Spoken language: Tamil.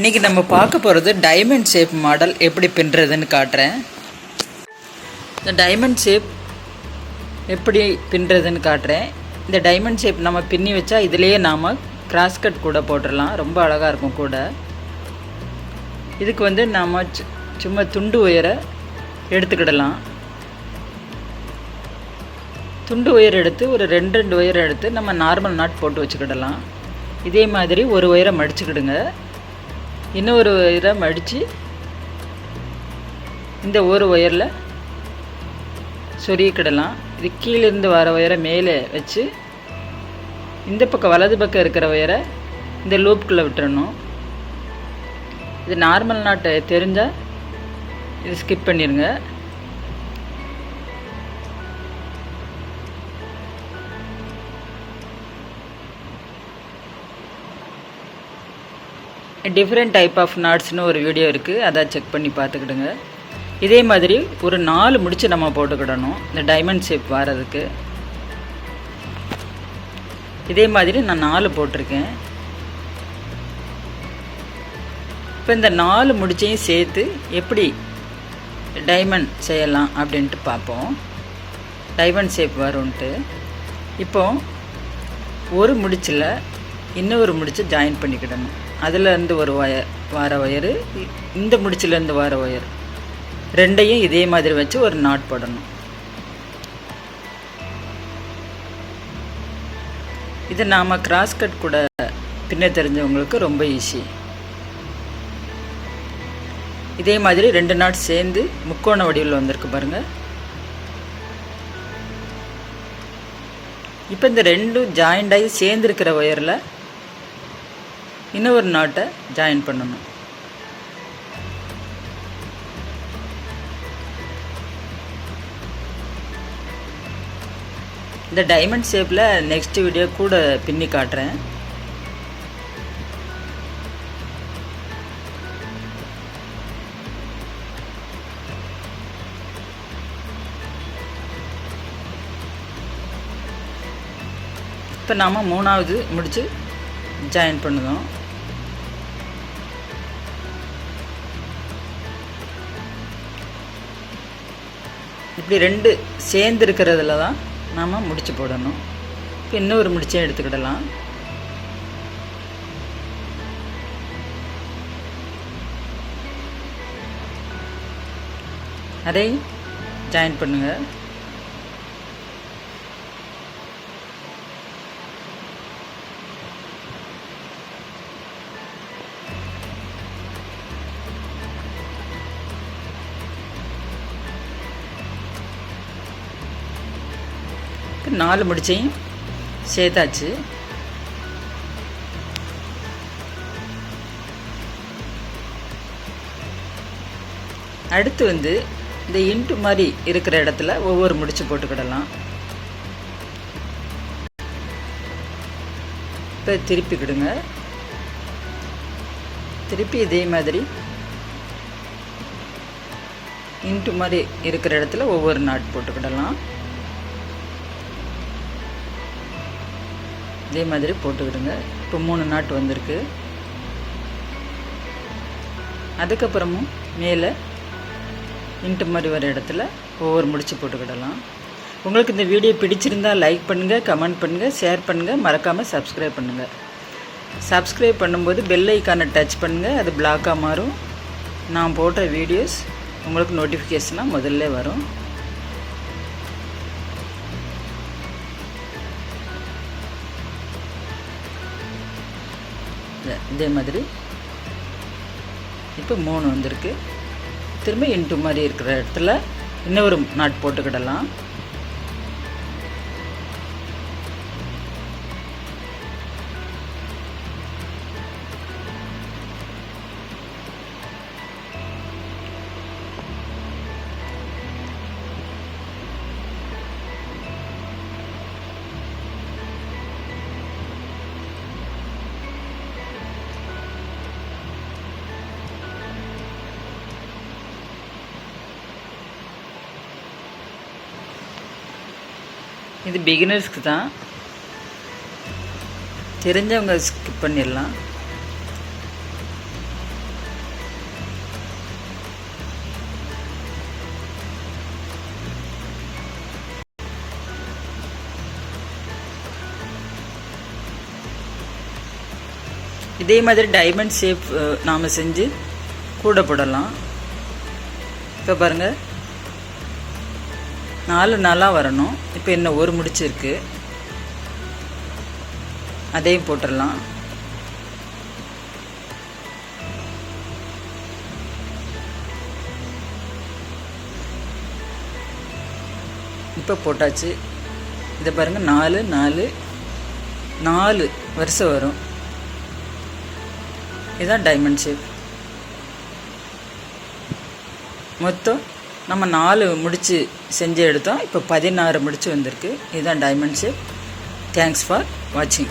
இன்றைக்கி நம்ம பார்க்க போகிறது டைமண்ட் ஷேப் மாடல் எப்படி பின்னுறதுன்னு காட்டுறேன். இந்த டைமண்ட் ஷேப் எப்படி பின்னுறதுன்னு காட்டுறேன். இந்த டைமண்ட் ஷேப் நம்ம பின்னி வச்சா இதுலேயே நாம் கிராஸ் கட் கூட போட்டுடலாம் ரொம்ப அழகாக இருக்கும் கூட. இதுக்கு வந்து நாம் சு- சும்மா துண்டு உயரை எடுத்துக்கிடலாம். துண்டு ஒயர் எடுத்து ஒரு ரெண்டு ரெண்டு ஒயர் எடுத்து நம்ம நார்மல் நாட் போட்டு வச்சுக்கிடலாம். இதே மாதிரி ஒரு ஒயரை மடிச்சுக்கிடுங்க இன்னொரு ஒயரை மடித்து இந்த ஒரு ஒயரில் சொருகிக்கிடலாம். இது கீழேருந்து வர ஒயரை மேலே வச்சு இந்த பக்கம் வலது பக்கம் இருக்கிற ஒயரை இந்த லூப்புக்குள்ளே விட்டுறணும். இது நார்மல் நாட்டை தெரிஞ்சால் இது ஸ்கிப் பண்ணிடுங்க. டிஃப்ரெண்ட் டைப் ஆஃப் நாட்ஸ்னு ஒரு வீடியோ இருக்குது அதை செக் பண்ணி பார்த்துக்கிடுங்க. இதே மாதிரி ஒரு நாலு முடிச்சு நம்ம போட்டுக்கிடணும். இந்த டைமண்ட் ஷேப் வர்றதுக்கு இதே மாதிரி நான் நாலு போட்டிருக்கேன். இப்போ இந்த நாலு முடிச்சையும் சேர்த்து எப்படி டைமண்ட் செய்யலாம் அப்படின்ட்டு பார்ப்போம். டைமண்ட் ஷேப் வரும்ன்ட்டு. இப்போ ஒரு முடிச்சில் இன்னொரு முடிச்சு ஜாயின் பண்ணிக்கிடணும். அதுலேருந்து ஒரு ஒயர் வர ஒயரு இந்த முடிச்சிலேருந்து வார ஒயர் ரெண்டையும் இதே மாதிரி வச்சு ஒரு நாட் போடணும். இது நாம் கிராஸ் கட் கூட பின்ன தெரிஞ்சவங்களுக்கு ரொம்ப ஈஸி இதே மாதிரி ரெண்டு நாட் சேர்ந்து முக்கோண வடிவில் வந்திருக்கு பாருங்கள் இப்போ இந்த ரெண்டும் ஜாயிண்ட் ஆகி சேர்ந்துருக்கிற ஒயரில் இன்னொரு நாட்டை ஜாயின் பண்ணணும். இந்த டைமண்ட் ஷேப்பில் நெக்ஸ்ட் வீடியோ கூட பின்னி காட்டுறேன். இப்போ நாம் மூணாவது முடித்து ஜாயின் பண்ணுதோம் இப்படி ரெண்டு சேர்ந்து இருக்கிறதுல தான் நாம் முடிச்சு போடணும். இப்போ இன்னொரு முடிச்சே எடுத்துக்கிடலாம். அதை ஜாயின் பண்ணுங்கள் இப்போ நாலு முடிச்சையும் சேர்த்தாச்சு. அடுத்து வந்து இந்த இன்ட்டு மாதிரி இருக்கிற இடத்துல ஒவ்வொரு முடிச்சு போட்டுக்கிடலாம். இப்போ திருப்பிக்கிடுங்க. திருப்பி இதே மாதிரி இன்ட்டு மாதிரி இருக்கிற இடத்துல ஒவ்வொரு நாட் போட்டுக்கிடலாம். இதே மாதிரி போட்டுக்கிடுங்க. இப்போ மூணு நாட்டு வந்திருக்கு. அதுக்கப்புறமும் மேலே இன்ட்டு மாதிரி வர இடத்துல ஒவ்வொரு முடிச்சு போட்டுக்கிடலாம். உங்களுக்கு இந்த வீடியோ பிடிச்சிருந்தா லைக் பண்ணுங்கள் கமெண்ட் பண்ணுங்கள் ஷேர் பண்ணுங்கள் மறக்காமல் சப்ஸ்கிரைப் பண்ணுங்கள் சப்ஸ்கிரைப் பண்ணும்போது பெல் ஐக்கானை டச் பண்ணுங்கள் அது பிளாக்காக மாறும். நான் போடுற வீடியோஸ் உங்களுக்கு நோட்டிஃபிகேஷனாக முதல்ல வரும். இதே மாதிரி. இப்போ மூணு வந்திருக்கு. திரும்ப இன்ட்டு மாதிரி இருக்கிற இடத்துல இன்னொரு நாட் போட்டுக்கிடலாம். இது பிகினர்ஸ்க்கு தான். தெரிஞ்சவங்க ஸ்கிப் பண்ணிடலாம். இதே மாதிரி டைமண்ட் ஷேப் நாம் செஞ்சு கூட போடலாம். இப்போ பாருங்கள் நாலு நாளாக வரணும். இப்போ என்ன ஒரு முடிச்சிருக்கு. அதையும் போட்டுடலாம் இப்போ போட்டாச்சு. இதை பாருங்கள் நாலு நாலு நாலு வருஷம் வரும். இதுதான் டைமண்ட் ஷேப் மொத்தம் நம்ம நாலு முடிச்சு செஞ்சு எடுத்தோம். இப்போ பதினாறு முடிச்சு வந்திருக்கு. இதுதான் டைமண்ட் ஷேப் தேங்க்ஸ் ஃபார் வாட்சிங்